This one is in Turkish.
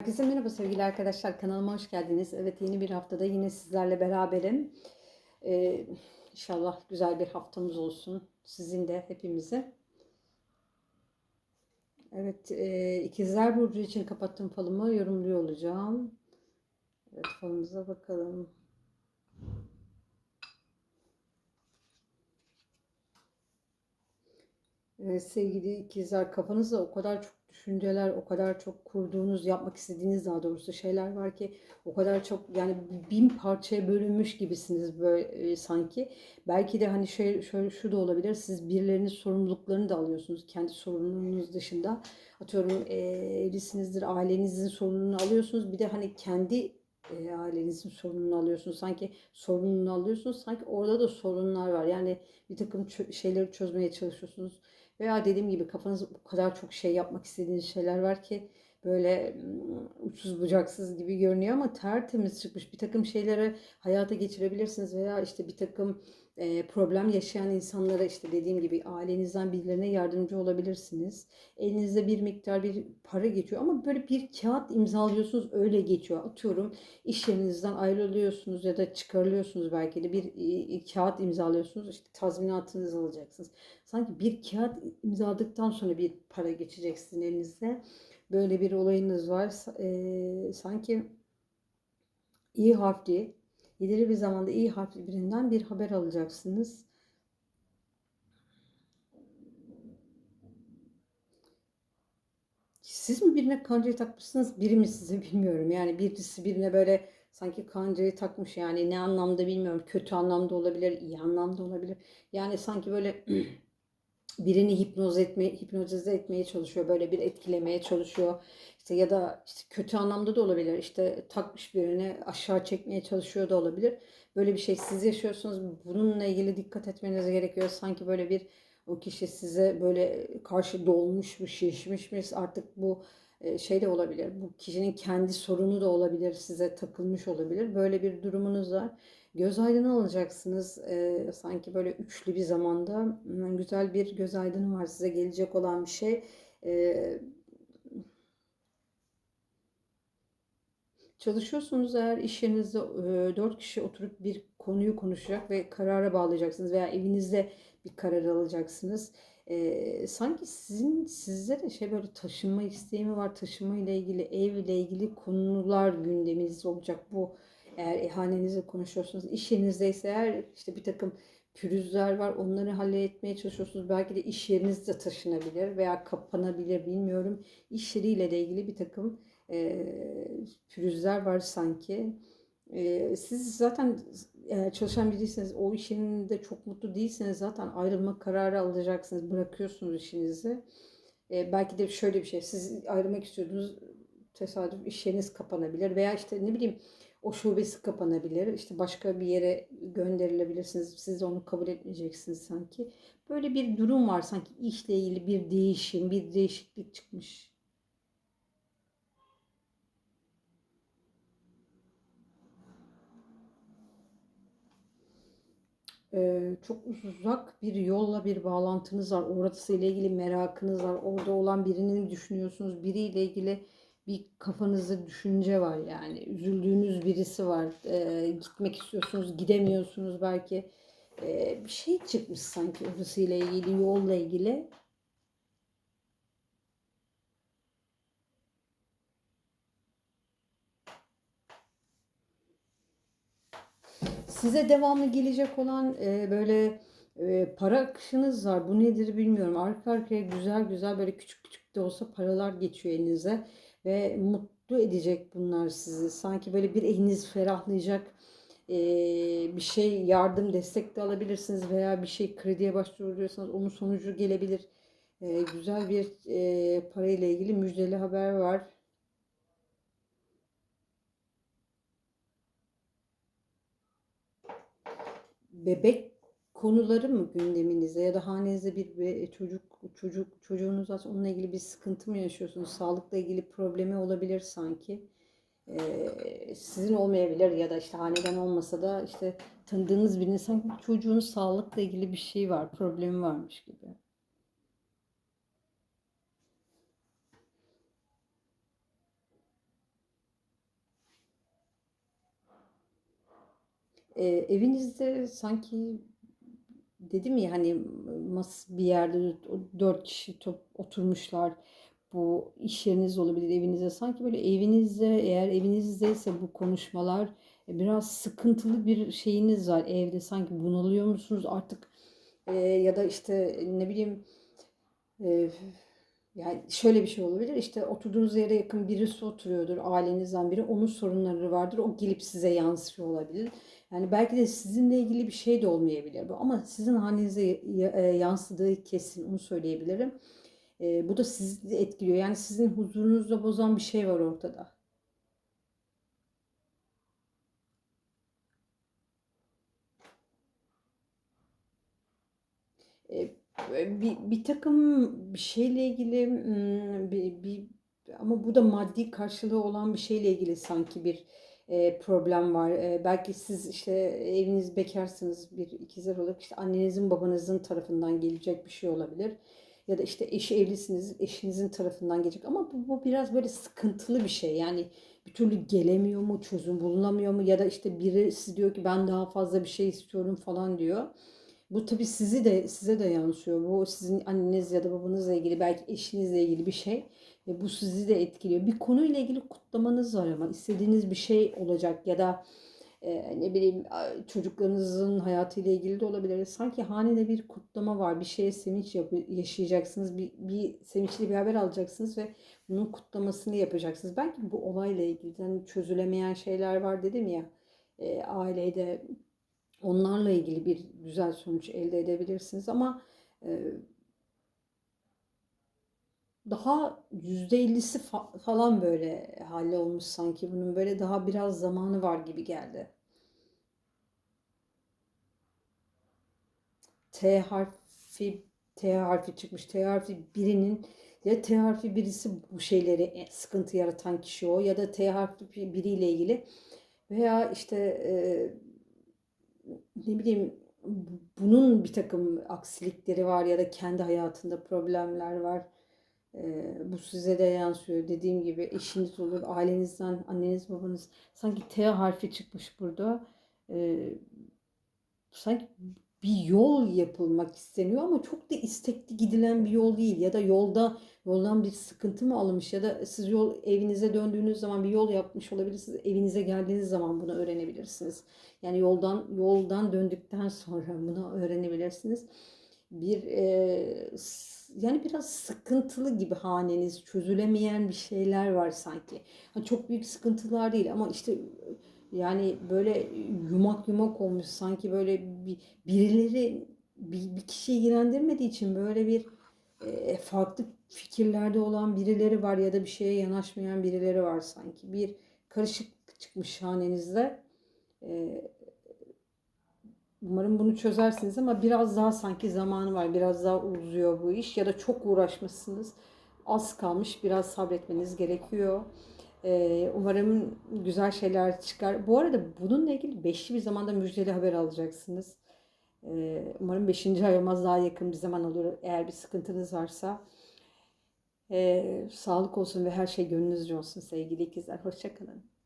Herkese merhaba sevgili arkadaşlar. Kanalıma hoş geldiniz. Evet yeni bir haftada yine sizlerle beraberim. Ee, inşallah güzel bir haftamız olsun. Sizin de hepimize. Evet e, ikizler burcu için kapattım falımı. Yorumluyor olacağım. Evet falımıza bakalım. Evet, sevgili ikizler kafanızda o kadar çok düşünceler, o kadar çok kurduğunuz, yapmak istediğiniz daha doğrusu şeyler var ki o kadar çok yani bin parçaya bölünmüş gibisiniz böyle e, sanki. Belki de hani şey şöyle şu da olabilir. Siz birilerinin sorumluluklarını da alıyorsunuz kendi sorumluluğunuz dışında. Atıyorum e, evlisinizdir, ailenizin sorumluluğunu alıyorsunuz. Bir de hani kendi e, ailenizin sorununu alıyorsunuz. Sanki sorununu alıyorsunuz. Sanki orada da sorunlar var. Yani bir takım çö- şeyleri çözmeye çalışıyorsunuz. Veya dediğim gibi kafanızda o kadar çok şey yapmak istediğiniz şeyler var ki böyle uçsuz bucaksız gibi görünüyor ama tertemiz çıkmış. Bir takım şeyleri hayata geçirebilirsiniz veya işte bir takım e, problem yaşayan insanlara işte dediğim gibi ailenizden birilerine yardımcı olabilirsiniz. Elinizde bir miktar bir para geçiyor ama böyle bir kağıt imzalıyorsunuz öyle geçiyor. Atıyorum iş yerinizden ayrılıyorsunuz ya da çıkarılıyorsunuz belki de bir e, kağıt imzalıyorsunuz işte tazminatınızı alacaksınız. Sanki bir kağıt imzaladıktan sonra bir para geçecek sizin elinizde. Böyle bir olayınız var. E, sanki iyi harfli, ileri bir zamanda iyi harfli birinden bir haber alacaksınız. Siz mi birine kancayı takmışsınız, biri mi size bilmiyorum. Yani birisi birine böyle sanki kancayı takmış yani ne anlamda bilmiyorum. Kötü anlamda olabilir, iyi anlamda olabilir. Yani sanki böyle birini hipnoz etme, hipnotize etmeye çalışıyor. Böyle bir etkilemeye çalışıyor. İşte ya da işte kötü anlamda da olabilir. İşte takmış birini aşağı çekmeye çalışıyor da olabilir. Böyle bir şey siz yaşıyorsunuz. Bununla ilgili dikkat etmeniz gerekiyor. Sanki böyle bir o kişi size böyle karşı dolmuş mu, şişmiş mi artık bu e, şey de olabilir. Bu kişinin kendi sorunu da olabilir. Size takılmış olabilir. Böyle bir durumunuz var. Göz aydını alacaksınız. Ee, sanki böyle üçlü bir zamanda hmm, güzel bir göz aydını var size gelecek olan bir şey. Ee, çalışıyorsunuz eğer iş yerinizde e, kişi oturup bir konuyu konuşacak ve karara bağlayacaksınız veya evinizde bir karar alacaksınız. Ee, sanki sizin sizde de şey böyle taşınma isteği mi var? Taşınma ile ilgili, ev ile ilgili konular gündeminizde olacak bu eğer ihanenizle konuşuyorsunuz, iş yerinizdeyse eğer işte bir takım pürüzler var. Onları halletmeye çalışıyorsunuz. Belki de iş yeriniz de taşınabilir veya kapanabilir bilmiyorum. İş yeriyle de ilgili bir takım e, pürüzler var sanki. E, siz zaten eğer çalışan biriyseniz o iş yerinde çok mutlu değilseniz zaten ayrılma kararı alacaksınız. Bırakıyorsunuz işinizi. E, belki de şöyle bir şey. Siz ayrılmak istiyordunuz. Tesadüf iş yeriniz kapanabilir veya işte ne bileyim o şubesi kapanabilir. İşte başka bir yere gönderilebilirsiniz. Siz onu kabul etmeyeceksiniz sanki. Böyle bir durum var sanki işle ilgili bir değişim, bir değişiklik çıkmış. Ee, çok uzak bir yolla bir bağlantınız var. Orası ile ilgili merakınız var. Orada olan birini düşünüyorsunuz? Biriyle ilgili bir kafanızda düşünce var yani. Üzüldüğünüz birisi var. Ee, gitmek istiyorsunuz, gidemiyorsunuz belki. Ee, bir şey çıkmış sanki orasıyla ilgili, yolla ilgili. Size devamlı gelecek olan e, böyle e, para akışınız var. Bu nedir bilmiyorum. Arka arkaya güzel güzel böyle küçük küçük de olsa paralar geçiyor elinize ve mutlu edecek bunlar sizi. Sanki böyle bir eliniz ferahlayacak bir şey yardım destek de alabilirsiniz veya bir şey krediye başvuruyorsanız onun sonucu gelebilir. Güzel bir parayla ilgili müjdeli haber var. Bebek konuları mı gündeminizde ya da hanenizde bir, bir e, çocuk çocuk çocuğunuz var onunla ilgili bir sıkıntı mı yaşıyorsunuz? Sağlıkla ilgili problemi olabilir sanki. Ee, sizin olmayabilir ya da işte haneden olmasa da işte tanıdığınız birinin sanki çocuğun sağlıkla ilgili bir şey var, problemi varmış gibi. Ee, evinizde sanki dedim ya hani bir yerde dört kişi top, oturmuşlar. Bu iş yeriniz olabilir evinizde. Sanki böyle evinizde eğer evinizdeyse bu konuşmalar e, biraz sıkıntılı bir şeyiniz var evde. Sanki bunalıyor musunuz artık e, ya da işte ne bileyim e, yani şöyle bir şey olabilir. İşte oturduğunuz yere yakın birisi oturuyordur, ailenizden biri. Onun sorunları vardır. O gelip size yansıyor olabilir. Yani belki de sizinle ilgili bir şey de olmayabilir bu. Ama sizin halinize e, yansıdığı kesin. Onu söyleyebilirim. E, bu da sizi etkiliyor. Yani sizin huzurunuzda bozan bir şey var ortada. E, bir, bir takım bir şeyle ilgili hmm, bir, bir ama bu da maddi karşılığı olan bir şeyle ilgili sanki bir e, problem var. E, belki siz işte eviniz bekarsınız bir ikizler olarak işte annenizin babanızın tarafından gelecek bir şey olabilir. Ya da işte eşi evlisiniz eşinizin tarafından gelecek ama bu, bu biraz böyle sıkıntılı bir şey. Yani bir türlü gelemiyor mu çözüm bulunamıyor mu ya da işte birisi diyor ki ben daha fazla bir şey istiyorum falan diyor. Bu tabii sizi de size de yansıyor. Bu sizin anneniz ya da babanızla ilgili belki eşinizle ilgili bir şey ve bu sizi de etkiliyor. Bir konuyla ilgili kutlamanız var ama istediğiniz bir şey olacak ya da e, ne bileyim çocuklarınızın hayatıyla ilgili de olabilir. Sanki hanede bir kutlama var. Bir şeye sevinç yapı- yaşayacaksınız. Bir, bir sevinçli bir haber alacaksınız ve bunun kutlamasını yapacaksınız. Belki bu olayla ilgili yani çözülemeyen şeyler var dedim ya. E, ailede Onlarla ilgili bir güzel sonuç elde edebilirsiniz ama e, daha %50'si fa- falan böyle hallolmuş sanki. Bunun böyle daha biraz zamanı var gibi geldi. T harfi T harfi çıkmış. T harfi birinin ya T harfi birisi bu şeyleri e, sıkıntı yaratan kişi o ya da T harfi biriyle ilgili veya işte ne bileyim bunun bir takım aksilikleri var ya da kendi hayatında problemler var. Ee, bu size de yansıyor. Dediğim gibi eşiniz olur, ailenizden, anneniz, babanız. Sanki T harfi çıkmış burada. Ee, sanki bir yol yapılmak isteniyor ama çok da istekli gidilen bir yol değil. Ya da yolda yoldan bir sıkıntı mı alınmış ya da siz yol evinize döndüğünüz zaman bir yol yapmış olabilirsiniz. Evinize geldiğiniz zaman bunu öğrenebilirsiniz. Yani yoldan yoldan döndükten sonra bunu öğrenebilirsiniz. Bir e, yani biraz sıkıntılı gibi haneniz çözülemeyen bir şeyler var sanki. Ha, çok büyük sıkıntılar değil ama işte yani böyle yumak yumak olmuş sanki böyle bir, birileri bir, bir kişiyi ilgilendirmediği için böyle bir e, farklı fikirlerde olan birileri var ya da bir şeye yanaşmayan birileri var sanki. Bir karışık çıkmış hanenizde. E, umarım bunu çözersiniz ama biraz daha sanki zamanı var. Biraz daha uzuyor bu iş ya da çok uğraşmışsınız. Az kalmış. Biraz sabretmeniz gerekiyor. Ee, umarım güzel şeyler çıkar. Bu arada bununla ilgili beşli bir zamanda müjdeli haber alacaksınız. Ee, umarım beşinci ay olmaz daha yakın bir zaman olur. Eğer bir sıkıntınız varsa. Ee, sağlık olsun ve her şey gönlünüzce olsun sevgili ikizler. Hoşça kalın.